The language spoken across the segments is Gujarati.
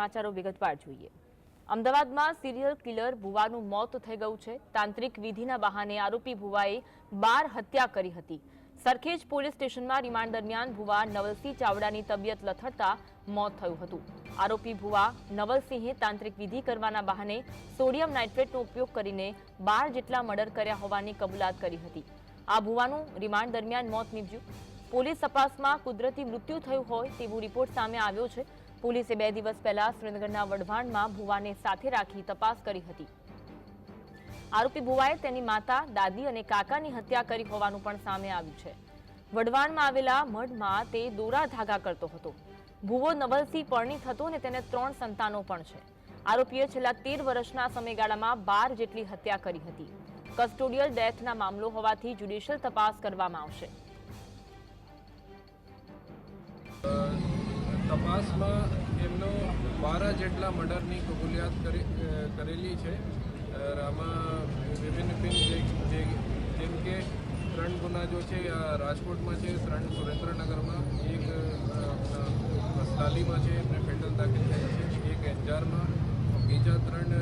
સમાચારો વિગતવાર જોઈએ. અમદાવાદમાં સિરિયલ કિલર ભુવાનું મોત થઈ ગયું છે. તાંત્રિક વિધિના બહાને આરોપી ભુવાએ બાર હત્યા કરી હતી. સરખેજ પોલીસ સ્ટેશનમાં રિમાન્ડ દરમિયાન ભુવા નવલસિંહ ચાવડાની તબિયત લથડતા મોત થયું હતું. આરોપી ભુવા નવલસિંહે તાંત્રિક વિધિ કરવાના બહાને સોડિયમ નાઇટ્રેટનો ઉપયોગ કરીને બાર જેટલા મર્ડર કર્યા હોવાની કબૂલાત કરી હતી. આ ભુવાનું રિમાન્ડ દરમિયાન મોત નીપજ્યું. પોલીસ તપાસમાં કુદરતી મૃત્યુ થયું હોય તેવો રિપોર્ટ સામે આવ્યો છે. પોલીસે બે દિવસ પહેલા સુરેન્દ્રનગરના વઢવાણમાં ભુવાને સાથે રાખી તપાસ કરી હતી. આરોપી ભુવાએ તેની માતા, દાદી અને કાકાની હત્યા કરી હોવાનું પણ સામે આવ્યું છે. વઢવાણમાં આવેલા મઢમાં તે દોરા ધાગા કરતો હતો. ભુવો નવલસિંહ પરણિત હતો અને તેને ત્રણ સંતાનો પણ છે. આરોપીએ છેલ્લા તેર વર્ષના સમયગાળામાં બાર જેટલી હત્યા કરી હતી. કસ્ટોડિયલ ડેથના મામલો હોવાથી જ્યુડિશિયલ તપાસ કરવામાં આવશે. તપાસમાં એમનો બારા જેટલા મર્ડરની કબૂલિયાત કરી કરેલી છે. આમાં વિભિન્ન વિભિન્ન જેમ કે ત્રણ ગુના જો છે રાજકોટમાં છે, ત્રણ સુરેન્દ્રનગરમાં, એક વસ્તાલીમાં છે, એમને ફેટલ દાખલ થયા છે, એક એન્જારમાં બીજા ત્રણ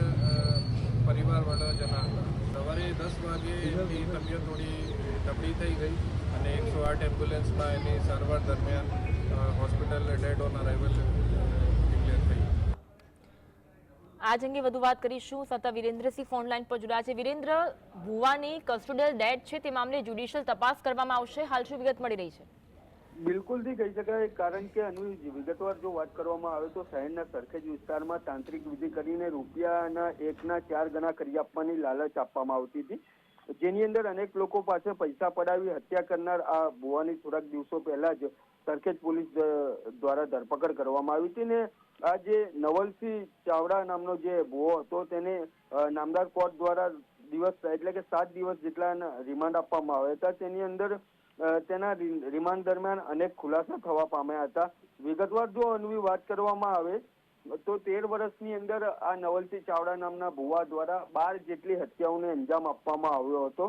પરિવારવાળા જણા હતા. સવારે દસ વાગે એમની તબિયત થોડી તબડી થઈ ગઈ. અને એકસો આઠ એમ્બ્યુલન્સમાં એની સારવાર દરમિયાન hospital dead on arrival declare થઈ. આજ અંગે વધુ વાત કરીશું. સત્તા વિરેન્દ્રસિંહ ફોનલાઈન પર જોડાયા છે. વિરેન્દ્ર ભુવાની કસ્ટોડિયલ ડેડ છે તે મામલે જ્યુડિશિયલ તપાસ કરવામાં આવશે. હાલ શું વિગત મળી રહી છે? બિલકુલથી કહી શકાય. કારણ કે અનુજી વિગતવાર જો વાત કરવામાં આવે તો શહેરના સરખેજ વિસ્તારમાં તાંત્રિક વિધિ કરીને રૂપિયાના એકના ચાર ગણા કરી આપવાની લાલચ આપવામાં આવતી હતી. જેની અંદર અનેક લોકો પાસે પૈસા પડાવી હત્યા કરનાર આ ભુવાની થોડાક દિવસો પહેલા જ સરખેજ પોલીસ દ્વારા ધરપકડ કરવામાં આવી હતી ને આ જે નવલસિંહ ચાવડા નામનો જે ભુવો હતો તેને નામદાર કોર્ટ દ્વારા દિવસ, એટલે કે સાત દિવસ જેટલા રિમાન્ડ આપવામાં આવ્યા હતા. તેની અંદર તેના રિમાન્ડ દરમિયાન અનેક ખુલાસા થવા પામ્યા હતા. વિગતવાર જો અન્વી વાત કરવામાં આવે તો તેર વર્ષની અંદર આ નવલસિંહ ચાવડા નામના ભુવા દ્વારા બાર જેટલી હત્યાઓને અંજામ આપવામાં આવ્યો હતો.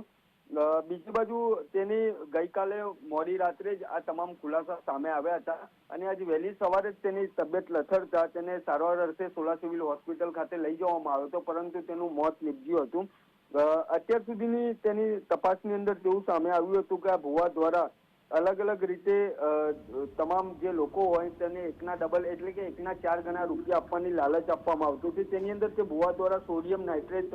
બીજી બાજુ તેની ગઈકાલે મોડી રાત્રે જ આ તમામ ખુલાસા સામે આવ્યા હતા અને આજે વહેલી સવારે જ તેની તબિયત લથડતા તેને સારવાર અર્થે સોલા સિવિલ હોસ્પિટલ ખાતે લઈ જવામાં આવ્યો હતો, પરંતુ તેનું મોત નીપજ્યું હતું. અત્યાર સુધીની તેની તપાસની અંદર તેવું સામે આવ્યું હતું કે આ ભુવા દ્વારા અલગ અલગ રીતે તમામ જે લોકો હોય તેને એકના ડબલ એટલે કે એકના ચાર ગણા રૂપિયા આપવાની લાલચ આપવામાં આવતું હતું. તેની અંદર તે ભુવા દ્વારા સોડિયમ નાઇટ્રેટ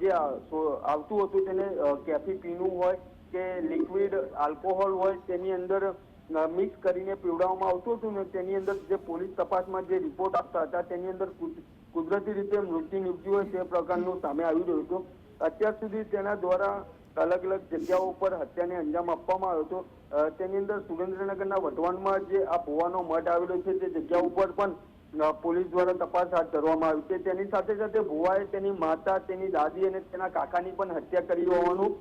જે આવતું હતું તેને કેફી પીણું હોય કે લિક્વિડ આલ્કોહોલ હોય તેની અંદર મિક્સ કરીને પીવડાવવામાં આવતું હતું ને તેની અંદર જે પોલીસ તપાસમાં જે રિપોર્ટ આપતા હતા તેની અંદર કુદ- કુદરતી રીતે મૃત્યુ નીપજ્યું હોય તે પ્રકારનું સામે આવી રહ્યું હતું. અત્યાર સુધી તેના દ્વારા અલગ અલગ જગ્યાઓ પર હત્યાને અંજામ આપવામાં આવ્યો હતો. તેની અંદર સુરેન્દ્રનગરના વઢવાણમાં જે આ ભુવાનો મઠ આવેલો છે તે જગ્યા ઉપર પણ પોલીસ દ્વારા તપાસ હાથ ધરવામાં આવી છે. તેની સાથે સાથે ભુવાએ તેની માતા તેની દાદી અને તેના કાકાની પણ હત્યા કરી હોવાનું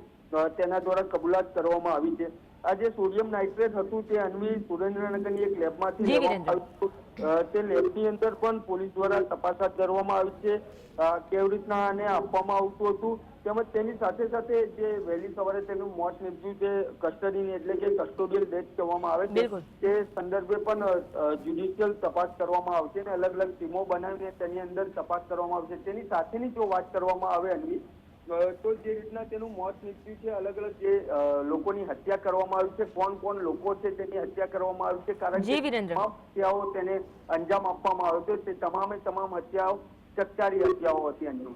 તેના દ્વારા કબૂલાત કરવામાં આવી છે. આ જે સોડિયમ નાઇટ્રેટ હતું તે અન્વી સુરેન્દ્રનગરની એક લેબમાંથી લેવામાં. આવ્યું તે લેબની અંદર પણ પોલીસ દ્વારા તપાસ હાથ ધરવામાં આવી છે. કેવી રીતના આને આપવામાં આવતું હતું? તેમજ તેની સાથે સાથે જે વહેલી સવારે તેનું મોત નીપજ્યું તે કસ્ટડીની એટલે કે કસ્ટોડિયલ ડેથ કહેવામાં આવે છે તે સંદર્ભે પણ જ્યુડિશિયલ તપાસ કરવામાં આવશે અને અલગ અલગ ટીમો બનાવીને તેની અંદર તપાસ કરવામાં આવશે. તેની સાથેની જો વાત કરવામાં આવે અન્વી તો જે રીતના તેનું મોત નીપજ્યું છે અલગ અલગ જે લોકોની હત્યા કરવામાં આવી છે કોણ કોણ લોકો છે તેની હત્યા કરવામાં આવી છે કારણ કે હત્યાઓ તેને અંજામ આપવામાં આવ્યો છે તે તમામે તમામ હત્યાઓ ચકચારી હત્યાઓ હતી અન્વી